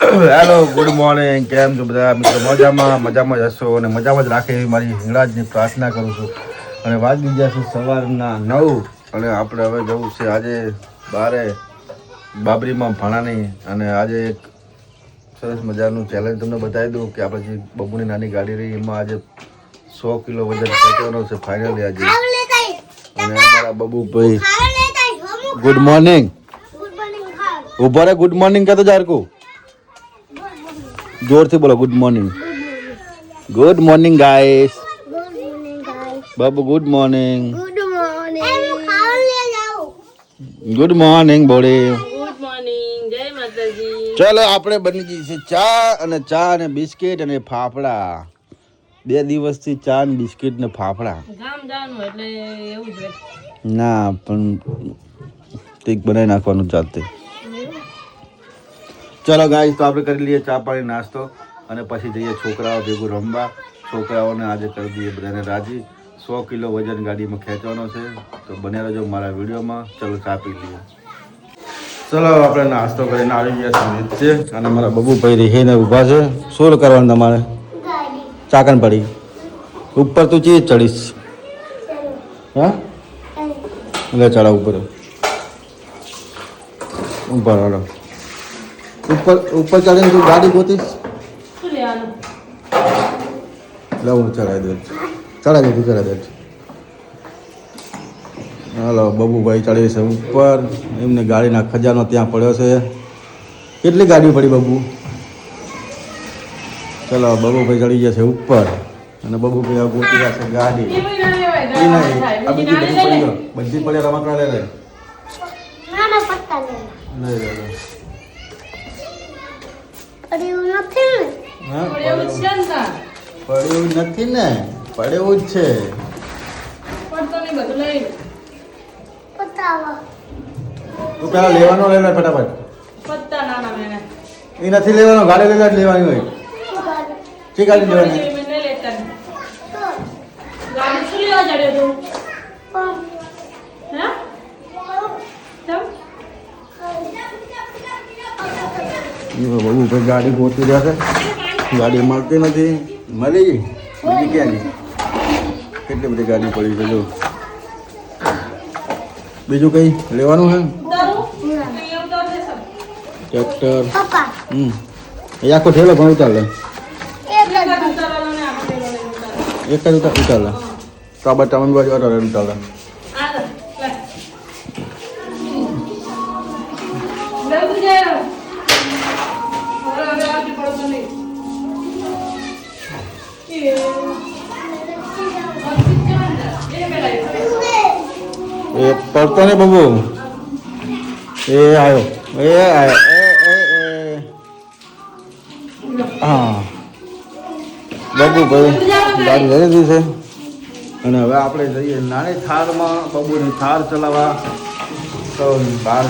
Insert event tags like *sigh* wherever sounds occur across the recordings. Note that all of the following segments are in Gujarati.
હેલો ગુડ મોર્નિંગ કેમ છો બધા? મિત્રો મજામાં? મજામાં જ હશો અને મજામાં જ રાખે એવી મારી હિંગળાજની પ્રાર્થના કરું છું. અને વાગી ગયા છે સવારના નવ. અને આપણે હવે જવું છે આજે બારે બાબરીમાં ભણાની. અને આજે એક સરસ મજાનું ચેલેન્જ તમને બતાવી દઉં કે આપણે જે બબુની નાની ગાડી રહી એમાં આજે સો કિલો વજન ખેંચવાનો છે ફાઇનલી આજે. અને અમારા બબુભાઈ ગુડ મોર્નિંગ ઊભા રે ગુડ મોર્નિંગ કહેતો જારકુ જોરથી બોલો good morning good morning guys Babu good morning good morning body ચાલો આપણે બની ગઈ છે ચા અને ચા અને બિસ્કિટ અને ફાફડા. બે દિવસથી ચા અને બિસ્કિટ ને ફાફડા. ના પણ કંઈક બનાવી નાખવાનું જાતે ચલો ગાઈસ તો આપણે કરી લઈએ ચા પાણી નાસ્તો અને પછી જઈએ છોકરાઓ ભેગું રમવા. છોકરાઓને આજે કરી દઈએ બધાને રાજી. સો કિલો વજન ગાડીમાં ખેંચવાનો છે. તો બને રહેજો મારા વિડીયોમાં. ચલો ચા પી લઈએ. ચલો આપણે નાસ્તો કરીને આવી ગયા છે અને મારા બબુભાઈ રહીને ઊભા છે. શું કરવાનું તમારે? ચાકન પડી. ઉપર તું ચીજ ચડીશ. હા? એટલે ચડા ઉપર. ઉપર હાલો ઉપર ઉપર ચડીને તું ગાડી ગોતીશ? શું એટલે હું ચડાવી દઉં. ચડાવી દઉં ચડાવી દઉં. હાલો બબુભાઈ ચડી છે ઉપર. એમને ગાડીના ખજાનો ત્યાં પડ્યો છે. કેટલી ગાડી પડી બબુ? ચલો બબુભાઈ ચડી ગયા છે ઉપર. અને બબુભાઈ ગોતી રહ્યા છે ગાડી. આ બધી બધી પડી લે. ગયો. બધી પડી રમકડા લે. લે લઈ લે. હા જ છે ને તાર. પડ્યું નથી ને? પડ્યું જ છે. પડતો નહીં બધું લઈ લે. તું પેલા લેવાનો લઈ લે ફટાફટ. પત્તા નાના મેને. એ નથી લેવાનો ગાડી જ લેવાની હોય. શી ગાડી લેવાની જેવી મને લેતા નહીં. ગાડી શું લેવા જડ્યો તું? હે? ચમ? બબુ ભાઈ ગાડી ગોતી રહ્યા છે. ગાડી મળતી નથી. મળી ગઈ? બીજી ક્યાં ગઈ કેટલી બધી ગાડી પડી છે જો. બીજું કંઈ લેવાનું સર. ટ્રેક્ટર. હમ. એ આખો ઠેલો પણ ઉતાર એક જ. ઉતાર ઉતાર લે. તો આ બાજુ વાળો રે એ. પડતો ને બબુ. એ આવ્યો એ આવ્યો એ હા. બબુ ભાઈ ગાડી લઈ લીધી છે. અને હવે આપણે જઈએ નાની થારમાં બબુની થાર ચલાવવા. તો બહાર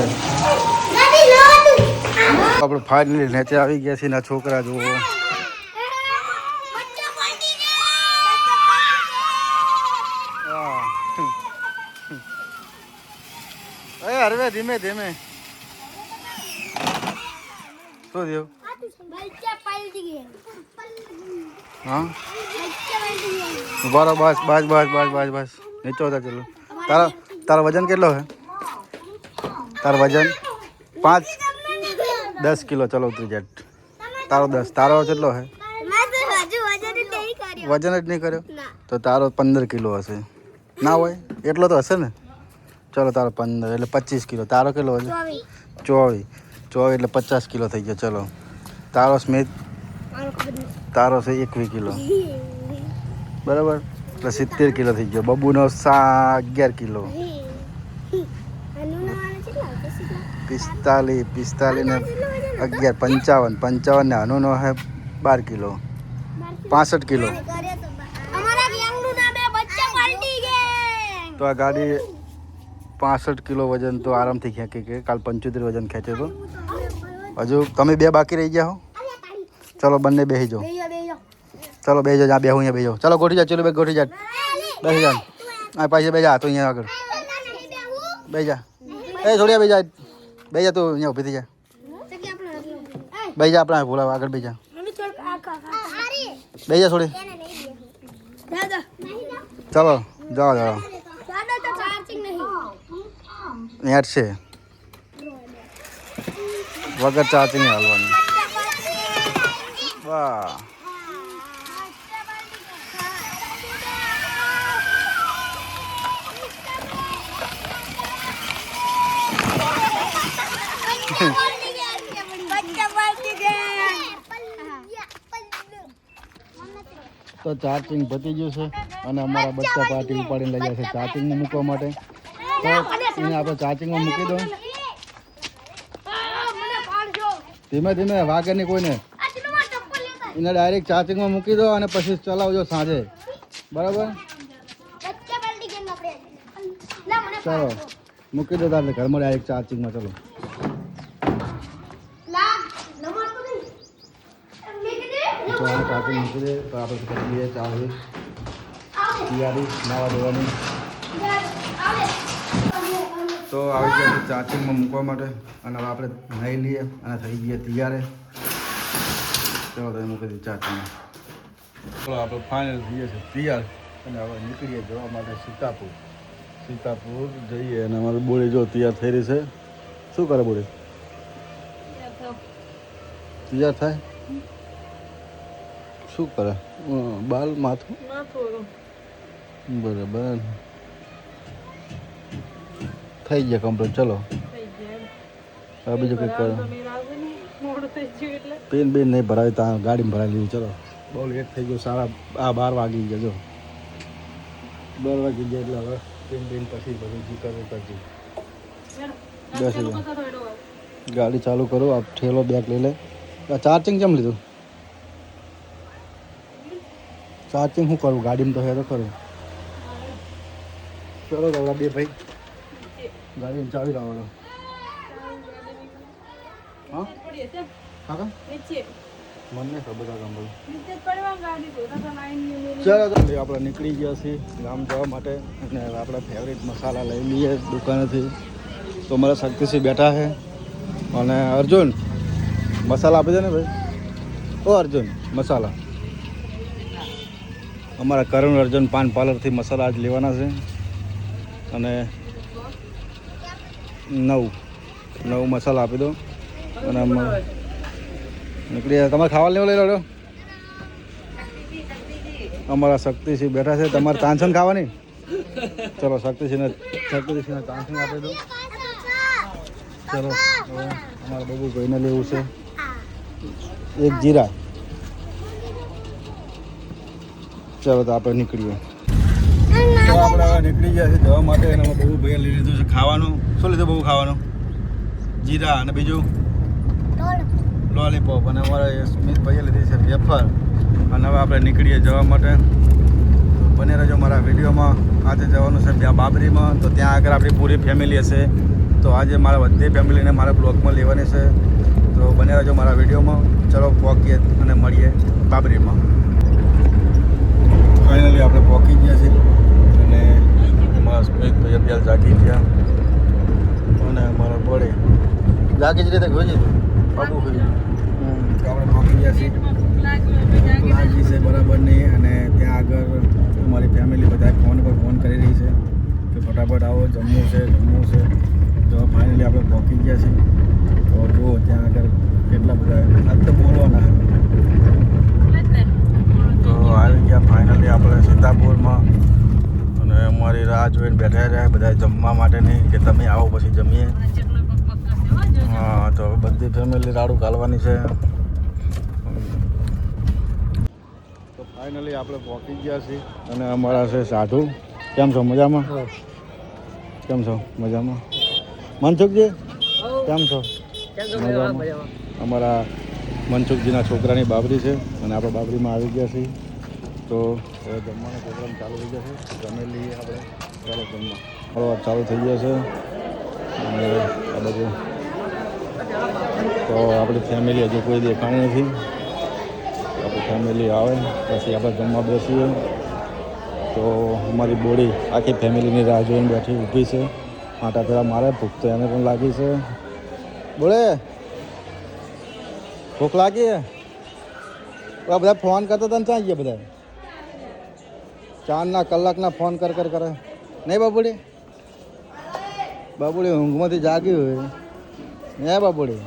આપણે ફાઇનલી નીચે આવી ગયા છીએ ને છોકરા જુઓ. એ હરવે ધીમે ધીમે શું થયું હા બરો બસ બસ બસ બસ બસ બસ નીચો હતા ચલો તારા તારો વજન કેટલો છે તારો વજન પાંચ દસ કિલો ચલો ઉતરી જાય તારો દસ તારો કેટલો છે વજન જ નહીં કર્યો તો તારો પંદર કિલો હશે ના હોય એટલો તો હશે ને ચલો તારો પંદર એટલે પચીસ કિલો. તારો કેટલો હશે ચોવીસ. ચોવીસ. એટલે પચાસ કિલો થઈ ગયો. ચલો. તારો સ્મિત? તારો છે એકવીસ કિલો. બરાબર? એટલે સિત્તેર કિલો થઈ ગયો. બબુનો સા અગિયાર કિલો. પિસ્તાલીસ પિસ્તાલીસ ને અગિયાર પંચાવન. પંચાવન ને અનુનો હે બાર કિલો. પાસઠ કિલો. તો આ ગાડી પાસઠ કિલો વજન તો આરામથી ખેંચી કે કાલ પંચોતેર વજન ખેંચે તો. હજુ તમે બે બાકી રહી ગયા હો? ચલો બંને બેસી જાઓ. ચલો બેસી જાઓ બે હું અહીંયા બેસી જાઓ ચલો ગોઠી જા, ચલો બે ગોઠી જા. બેસી જા. આ પાસે બેજા તો અહીંયા આગળ. બે જા. એ થોડી બે જા. બે જા, તું અહીંયા ઊભી થઈ જા. બે જા, આપણે બોલાવ આગળ બે જા. બેસી જા થોડી ચાલો, જાઓ જાઓ દાદા તો ચાર્જિંગ નહીં નેટ છે. વગર ચાર્જિંગ હાલવાની. વાહ. તો ચાર્જિંગ પતી ગયું છે અને અમારા બચ્ચા પાર્ટી ઉપાડીને લઈ જાય છે ચાર્જિંગ મૂકવા માટે. તો એને આપણે ચાર્જિંગમાં મૂકી દો ધીમે ધીમે વાગે નહીં કોઈને. એને ડાયરેક્ટ ચાર્જિંગમાં મૂકી દો અને પછી ચલાવજો સાંજે. બરાબર? ચાલો. મૂકી દો તારે ઘરમાં ડાયરેક્ટ ચાર્જિંગમાં ચલો. ચાર્જિંગ મૂકી દે તો આપણે કરી લઈએ તૈયારી નાવા ધોવાની તો આવી ગયા છે ચાર્જિંગમાં મૂકવા માટે. અને હવે આપણે નાહી લઈએ અને થઈ જઈએ તૈયાર. ચલો તમે મૂકી દઈએ ચાર્જિંગમાં ચલો આપણે ફાઇનલ થઈએ છીએ તૈયાર. અને હવે નીકળીએ જવા માટે સીતાપુર. સીતાપુર જઈએ અને અમારી બોળી જો તૈયાર થઈ રહી છે. શું કરે બોળી તૈયાર થાય? શું કરે? બાલ માથું? બરાબર. થઈ ગયા કમ્પ્લીટ ચલો. હવે બીજું કંઈક કરો. પેન બેન નહીં ભરાવી ત્યાં ગાડીમાં ભરાવી લીધી ચલો. બહુ લેટ થઈ ગયો સારા આ બાર વાગી ગયા જો. બાર વાગી ગયા એટલે હવે પેન બેન પછી બધું જી કરવું કરજે બેસી ગાડી ચાલુ કરો આ ઠેલો બેગ લઈ લે. આ ચાર્જિંગ કેમ લીધું? ચાર્જિંગ શું કરું ગાડીમાં તો હે તો ખરું ચલો તો બે ભાઈ. ગાડીમાં ચાવી લાવવાનો. હા? કાકા? મને ખબર ચાલો, તો આપણે નીકળી ગયા છીએ ગામ જવા માટે અને આપણા ફેવરેટ મસાલા લઈ લઈએ દુકાનેથી. તો મારા શક્તિસિંહ બેઠા છે. અને અર્જુન, મસાલા આપી દે ને ભાઈ. ઓ અર્જુન, મસાલા. અમારા કરુણ અર્જુન પાન પાર્લરથી મસાલા આજ લેવાના છે. અને નવ. નવ મસાલા આપી દો અને નીકળી જાય. તમારે ખાવા લેવા લઈ લો અમારા શક્તિસિંહ બેઠા છે. તમારે તાનસન ખાવાની? ચલો, શક્તિસિંહને શક્તિસિંહને તાનસન આપી દો ચલો અમારે બબુ ભાઈને લેવું છે. એક જીરા. ચલો, તો આપણે નીકળીએ. આપણે નીકળી ગયા છે જવા માટે અને બહુ ભાઈએ લઈ લીધું છે. ખાવાનું? શું લીધું બહુ ખાવાનું? જીરા અને બીજું? લોલીપોપ. અને અમારા સ્મિત ભાઈએ લીધી છે વેફર. અને હવે આપણે નીકળીએ જવા માટે. બને રહેજો મારા વિડીયોમાં. આજે જવાનું છે ત્યાં બાબરીમાં. તો ત્યાં આગળ આપણી પૂરી ફેમિલી હશે. તો આજે મારા બધી ફેમિલીને મારા બ્લોગમાં લેવાની છે. તો બને રહેજો મારા વિડીયોમાં. ચલો પહોંચીએ અને મળીએ બાબરીમાં. ફાઇનલી આપણે પહોંચી ગયા છીએ. અને મારા સ્મિતભાઈ અત્યારે જાગી ગયા. અને મારા પડે જાગી જ રીતે ખોજી બાબુ ખોજી તો આપણે પહોંચી ગયા છીએ. લાગી છે બરાબર નહીં. અને ત્યાં આગળ અમારી ફેમિલી બધા ફોન પર ફોન કરી રહી છે કે ફટાફટ આવો જમવું છે જમવું છે. તો ફાઇનલી આપણે પહોંચી ગયા છીએ. તો જુઓ ત્યાં આગળ કેટલા બધા આજ તો બોલવાના. તો આવી ગયા ફાઇનલી આપણે સીતાપુરમાં. અને અમારી રાહ જોઈને બેઠા રહ્યા બધા જમવા માટે નહીં કે તમે આવો પછી જમીએ. હા તો હવે બધી ફેમિલી રાડું કાલવાની છે. તો ફાઇનલી આપણે પહોંચી ગયા છીએ. અને અમારા છે સાધુ. કેમ છો? મજામાં? કેમ છો? મજામાં? મનસુખજી? કેમ છો? મજામાં. અમારા મનસુખજીના છોકરાની બાબરી છે. અને આપણે બાબરીમાં આવી ગયા છીએ. તો હવે જમવાનો પ્રોગ્રામ ચાલુ થઈ જશે. જમી લઈએ આપણે. ચાલો જમવા. ફરવા ચાલુ થઈ ગયા છે અને આ બધું. તો આપણી ફેમિલી હજુ કોઈ દેખાણી નથી. આપણી ફેમિલી આવે, પછી આપણે જમવા બેસીએ. તો અમારી બોડી આખી ફેમિલીની રાહ જોઈને બેઠી ઊભી છે. આટા પેલા મારે, ભૂખ તો એને પણ લાગી છે. બોલે, ભૂખ લાગી બધા ફોન કરતા હતા ને ગયા બધા ચાંદના કલાકના ફોન કર કર કરે. નહીં બાબુડી? બાબુડી ઊંઘમાંથી જાગી હોય. હે બાબુડી?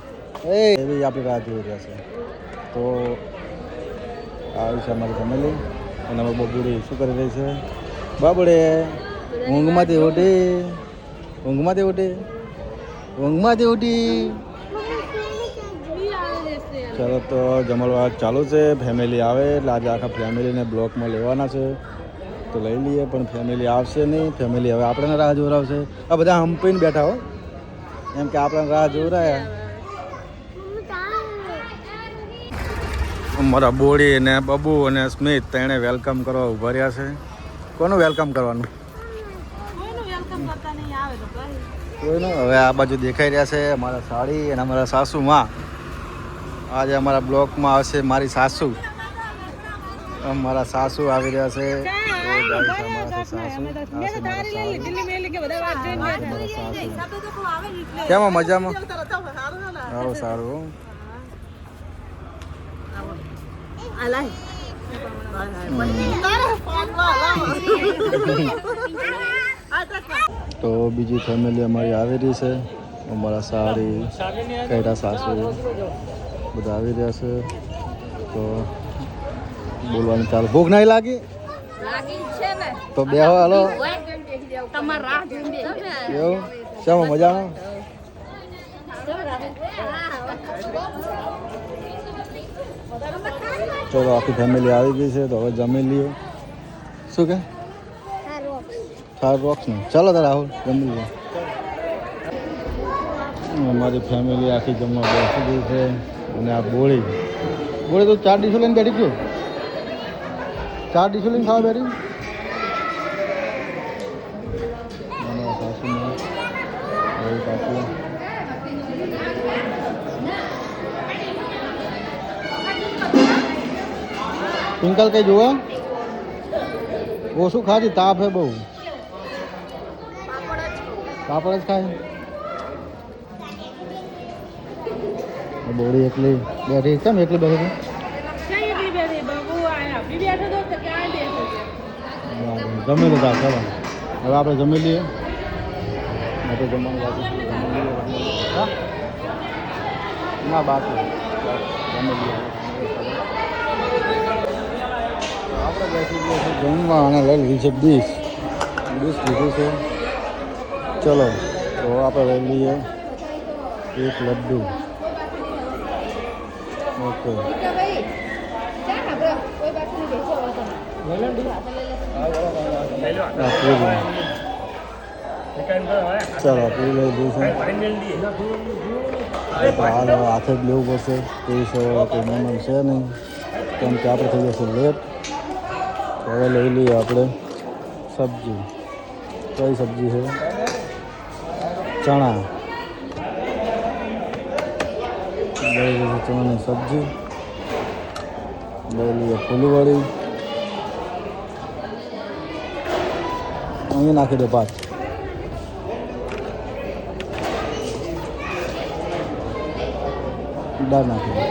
એ, એવી આપણી રાહ જોઈ રહ્યા છે. તો આવી છે અમારી ફેમિલી અને અમે બબુડી શું કરી રહી છે? બાબુડી ઊંઘમાંથી ઉઠી ઊંઘમાંથી ઉઠી ઊંઘમાંથી ઉઠી. ચાલો તો જમણવાર ચાલુ છે. ફેમિલી આવે એટલે આજે આખા ફેમિલીને બ્લોકમાં લેવાના છે. તો લઈ લઈએ પણ ફેમિલી આવશે નહીં ફેમિલી હવે આપણને રાહ જોરાવશે. આ બધા હંપીને બેઠા હો. એમ કે આપણને રાહ જોરાયા. અમારા બોડી ને બબુ અને સ્મિત તેણે વેલકમ કરવા ઊભા રહ્યા છે. કોનું વેલકમ કરવાનું? કોઈનું હવે આ બાજુ દેખાઈ રહ્યા છે અમારા સાડી અને અમારા સાસુ માં. આજે અમારા બ્લોકમાં આવશે મારી સાસુ. અમારા સાસુ આવી રહ્યા છે. કેમ મજામાં? સારું સારું તો બીજી ફેમિલી અમારી આવી રહી છે. અમારા સાડી કૈરા સાસુ બધા આવી રહ્યા છે. તો બોલવાની ચાલ ભૂખ નહીં લાગી? તો બે હાલો. એવું શામાં મજામાં ચલો આખી ફેમિલી આવી ગઈ છે તો હવે જમી લઈએ શું કે? થાર બોક્સ ને. ચાલો તારે રાહુલ જમી લઈએ અમારી ફેમિલી આખી જમવા બેસી ગઈ છે અને આ બોળી. બોળી તો ચાર ડીશો લઈને બેઠી છું ચાર ડીશો ખાવા બેરી પિંકલ કઈ જુઓ? ઓછું ખાધી, તાપ હે બહુ. પાપડ જ ખાય. બોડી એકલી બેઠી, કેમ એકલી બેઠી? જમી લીધા ચાલો હવે આપણે જમી લઈએ. આપણે જમવાનું બાકી? ના બાકી જમી લઈએ આપણે બેસી ગયા છે જમવા અને લઈ લીધી છે ડીશ. ડીશ લીધું છે. ચલો તો આપણે લઈ લઈએ એક લડ્ડુ. ઓકે. ચાલો પૂરી લઈ તો હાલ હાથે જ લેવું પડશે સવારે કોઈ મહેમાન છે નહીં કેમ કે થઈ જશે લેટ હવે લઈ લઈએ આપણે સબ્જી કઈ સબ્જી છે ચણા લઈ ચણાની સબ્જી લઈ લઈએ ફૂલવડી અહીં નાખી દો ભાત. દાળ નાખી દો.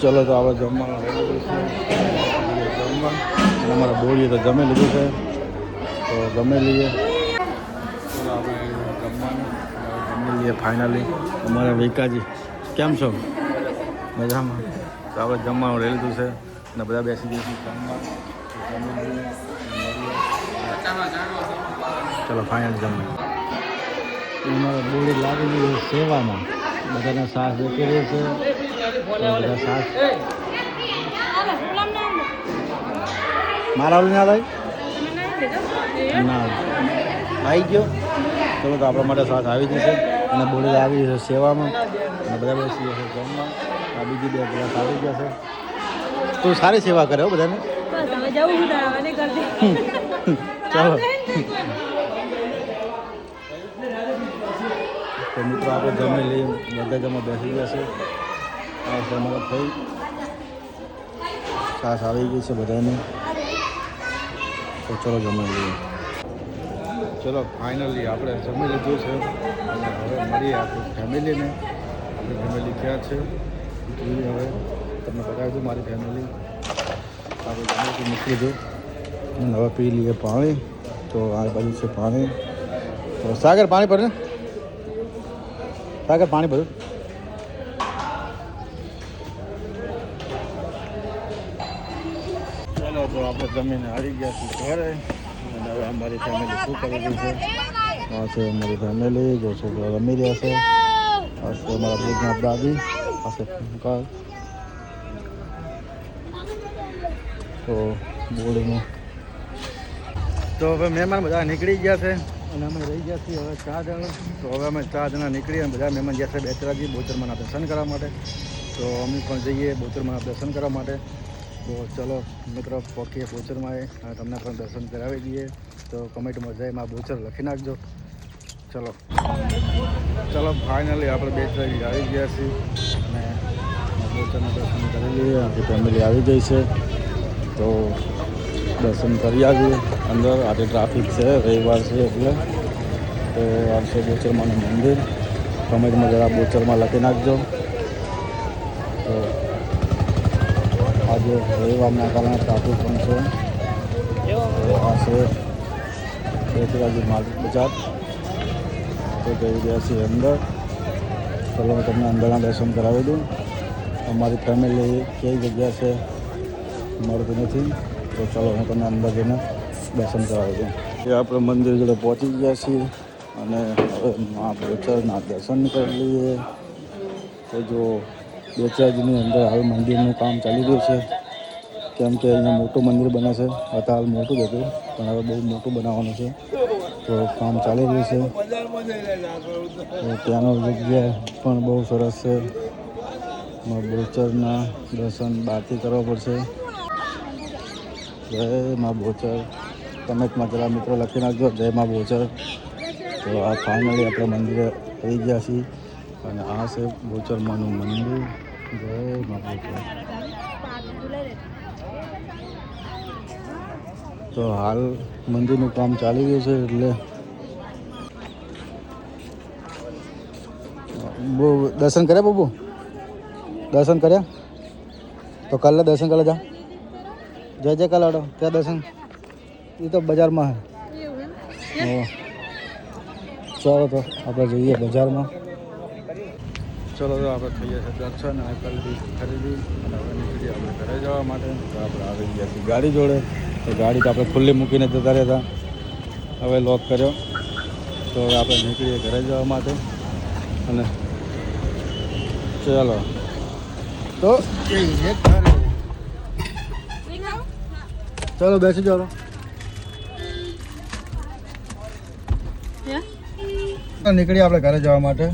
ચલો તો આપણે જમવાનું જમવા. અને અમારા બોલીએ તો જમી લીધું છે. તો જમી લઈએ. આપણે જમવાનું. જમી લઈએ ફાઇનલી અમારા વિકાજી. કેમ છો? મજામાં? તો આપણે જમવાનું લઈ લીધું છે અને બધા બેસી જઈશું. ચલો ફાઇનલ જમવા બોડી લાગી ગઈ છે સેવામાં. બધાના સાસ રહે છે. બધા સાસ મારા ના થાય? ના. આવી ગયો. ચલો તો આપણા માટે સાસ આવી જશે. અને બોડી આવી જશે સેવામાં. અને બધા બેસી જશે જમવા. આ બીજી બે બધા આવી ગયા છે. તું સારી સેવા કરે હો બધાને. ચાલો. તો મિત્રો આપણે જમી લઈએ. બધા જમા બેસી ગયા છે. આ છે થઈ. સાસ આવી ગઈ છે બધાને. તો ચલો જમી લઈએ. ચલો ફાઇનલી આપણે જમી લીધું છે. અને હવે મળીએ આપણી ફેમિલીને આપણી ફેમિલી ક્યાં છે? જોઈએ હવે તમને બતાવી દઉં મારી ફેમિલી આપણે જમીથી મૂકી લીધું અને હવે પી લઈએ પાણી તો આ બાજુ છે પાણી તો સાગર પાણી ભરે સાગર પાણી ભરું ચાલો તો આપણે જમીને આવી ગયા છીએ ઘરે અને હવે અમારી ફેમિલી શું કરી રહી છે આ છે અમારી ફેમિલી જો છોકરા રમી રહ્યા છે આ છે અમારા ભૂતના દાદી છે અંકલ તો બોર્ડનું તો હવે મહેમાન બધા નીકળી ગયા છે. અને અમે રહી ગયા છીએ હવે ચાર જણા તો હવે અમે ચાર જણા નીકળી અને બધા મહેમાન ગયા છે બેચરાજી બોચરમાના દર્શન કરવા માટે. તો અમે પણ જઈએ બોચરમાના દર્શન કરવા માટે. તો ચલો મિત્રો પહોંચીએ બોચરમાં અને તમને પણ દર્શન કરાવી દઈએ. તો કમેન્ટમાં જય માં બોચર લખી નાખજો. ચલો. ચલો ફાઇનલી આપણે બેચરાજી આવી ગયા છીએ. અને બોચરના દર્શન કરી લઈએ આપણી ફેમિલી આવી ગઈ છે. તો દર્શન કરી આવીએ. અંદર આજે ટ્રાફિક છે, રવિવાર છે એટલે. તો આવશે બોચરમાનું મંદિર. કમેન્ટમાં જરા બોચરમાં લખી નાખજો. તો આજે રવિવારના કારણે ટ્રાફિક પણ છે. તો આ છે બેચરાજી માર્કેટ બજાર. તો જઈ રહ્યા છીએ અંદર. ચલો હું તમને અંદરના દર્શન કરાવી દઉં. અમારી ફેમિલી કઈ જગ્યા છે, મળતું નથી. તો ચાલો હું તમને અંદર જઈને દર્શન કરાવું છું. એ આપણે મંદિર જોડે પહોંચી ગયા છીએ અને હવે મા દર્શન કરી લઈએ. તો જો બેચરાજીની અંદર હાલ મંદિરનું કામ ચાલી રહ્યું છે. કેમ કે અહીંયા મોટું મંદિર બને છે. અત્યારે હાલ મોટું જ હતું, પણ હવે બહુ મોટું બનાવવાનું છે. તો કામ ચાલી રહ્યું છે. ત્યાંનો જગ્યા પણ બહુ સરસ છે. મા બોચરના દર્શન બહારથી કરવા પડશે. જય માં બોચર. કમેન્ટમાં જરા મિત્રો લખી નાખજો. જય માં બોચર. તો આ ફાઇનલી આપણે મંદિરે આવી ગયા છીએ. અને આ છે બોચરમાનું મંદિર. જય મા બોચર. તો હાલ મંદિરનું કામ ચાલી રહ્યું છે એટલે દર્શન કર્યા બબુ દર્શન કર્યા? તો કાલે દર્શન કરે જા. જય જય કાલાડો ત્યાં દર્શન. એ તો બજારમાં હે. ચાલો તો આપણે જઈએ બજારમાં. ચલો તો આપણે થઈ ગયા છે દર્શન અને ખરીદી ખરીદી અને હવે નીકળી આપણે ઘરે જવા માટે. તો આપણે આવી ગયા છીએ ગાડી જોડે. તો ગાડી તો આપણે ખુલ્લી મૂકીને જતા રહ્યા હતા. હવે લોક કર્યો. તો હવે આપણે નીકળીએ ઘરે જવા માટે. અને ચાલો. તો જઈએ ઘરે ચાલો બેસી ચાલો નીકળી આપણે ઘરે જવા માટે.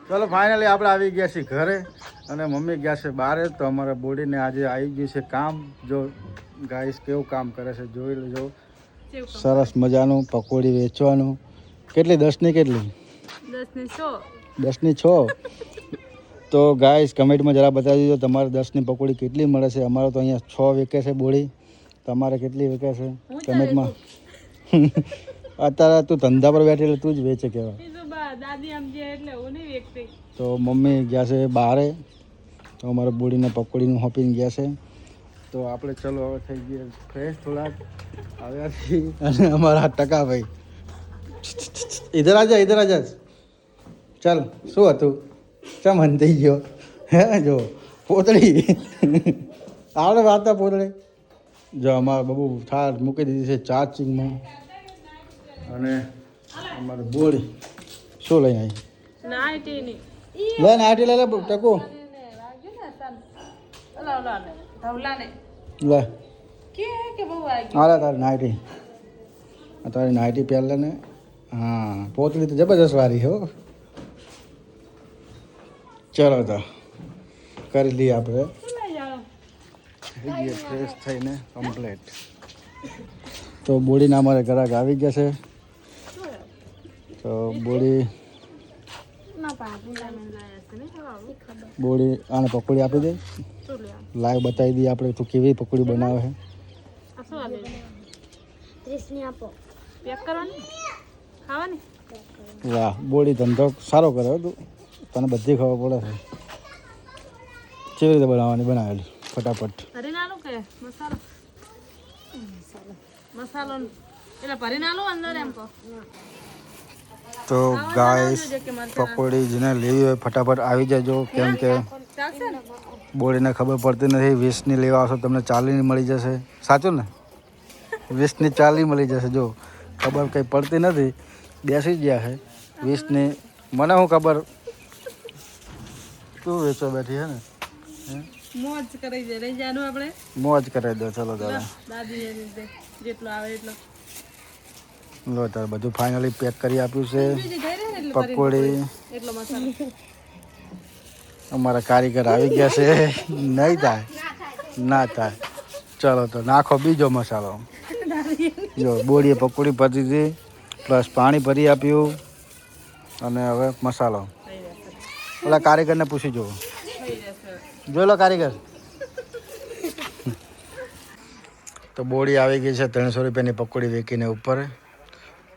ચલો ફાઇનલી આપણે આવી ગયા છીએ ઘરે અને મમ્મી ગયા છે બહાર તો અમારા બોડીને આજે આવી ગયું છે કામ. જો ગાઈસ કેવું કામ કરે છે જોઈ લેજો. સરસ મજાનું પકોડી વેચવાનું. કેટલી દસની કેટલી? દસ છ દસની છ તો ગાઈસ કમેન્ટમાં જરા બતાવી દીધો તમારે દસની પકોડી કેટલી મળે છે? અમારે તો અહીંયા છ વેકે છે બોળી. તમારે કેટલી વેકે છે? કમેન્ટમાં *laughs* અત્યારે તું ધંધા પર બેઠી એટલે તું જ વેચે કહેવાય. તો મમ્મી ગયા છે બહારે તો અમારે બોડીને પકોડીનું હોપીને ગયા છે. તો આપણે ચલો હવે થઈ ગયા ફ્રેશ થોડાક. આવ્યા છીએ અને અમારા ટકા ભાઈ ઇધર આજા ઇધર આજા. ચાલ શું હતું? ચા મન થઈ ગયો? હે, જો, પોતળી. આવડે વાર્તા પોતળી. જો, અમારે બબુ થાળ મૂકી દીધી છે ચાર્જિંગમાં અને અમારે બોળી. શું લઈ આવી? લે, નાટી લઈ લે ટકો. લે. કે કે બહુ આવી આ લે તારી નાઇટી તારી નાઇટી પહેલે ને. હા, પોતળી તો જબરજસ્ત વારી હો. ચલો તો કરી લઈએ આપણે. થઈ ગઈ ફ્રેશ થઈને કમ્પ્લેટ તો બોડીના અમારે ગ્રાહક આવી ગયા છે. તો બોડી ના પાપુ લામે લાયા છે ને ખબર બોડી આને પકોડી આપી દે. લાઈવ બતાવી દઈએ આપણે તું કેવી પકોડી બનાવે છે. આ શું આલે ત્રીસની આપો પેક કરવાની? ખાવાની? વાહ બોડી ધંધો સારો કર્યો તું. તને બધી ખબર પડે છે. કેવી રીતે બનાવવાની બનાવેલી? ફટાફટ. ભરીને આલું કે મસાલો? મસાલો એટલે ભરીને આલું અંદર એમ કહો તો ગાઈસ પકોડી જેને લેવી હોય ફટાફટ આવી જજો કેમ કે બોડીને ખબર પડતી નથી વીસની લેવા આવશો તમને ચાલીની મળી જશે. સાચું ને? વીસની ચાલી મળી જશે. જો ખબર કંઈ પડતી નથી બેસી જ ગયા છે. વીસની મને શું ખબર તું વેચવા બેઠી છે ને? મોજ કરી દે. લઈ જાનું આપણે. મોજ કરાવી દો ચલો તારે દાદી જેટલો આવે એટલો. લો તારે બધું ફાઇનલી પેક કરી આપ્યું છે. પકોડી. એટલો મસાલો. અમારા કારીગર આવી ગયા છે. નહીં થાય. ના થાય. ચલો તો નાખો બીજો મસાલો. જો બોડીએ પકોડી ભરી દીધી પ્લસ પાણી ભરી આપ્યું. અને હવે મસાલો. ઓલા કારીગરને પૂછી જુઓ જોઈ લો કારીગર. તો બોડી આવી ગઈ છે ત્રણસો રૂપિયાની પકોડી વેકીને ઉપર.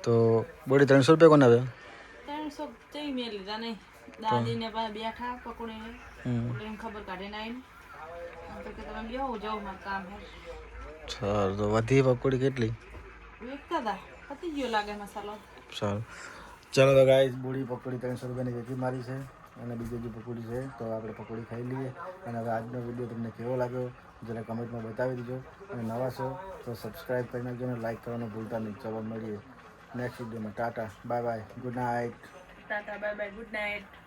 તો બોડી ત્રણસો રૂપિયા કોને આવે? ત્રણસો મેં લીધા નહીં. દાદીને બેઠા ખબર કાઢીને આવીને. સારું તો વધી પકોડી કેટલી? પતી ગયો લાગે મસાલો. સારું ચાલો તો ગાઈસ બોડી પકોડી ત્રણસો રૂપિયાની વેચી મારી છે. અને બીજી જે પકોડી છે, તો આપણે પકોડી ખાઈ લઈએ. અને હવે આજનો વીડિયો તમને કેવો લાગ્યો, જરા કમેન્ટમાં બતાવી દીજો. અને નવા છો, તો સબસ્ક્રાઈબ કરી નાખજો અને લાઈક કરવાનું ભૂલતા નહીં. ચલો મળીએ નેક્સ્ટ વિડીયોમાં tata bye bye good night tata bye bye good night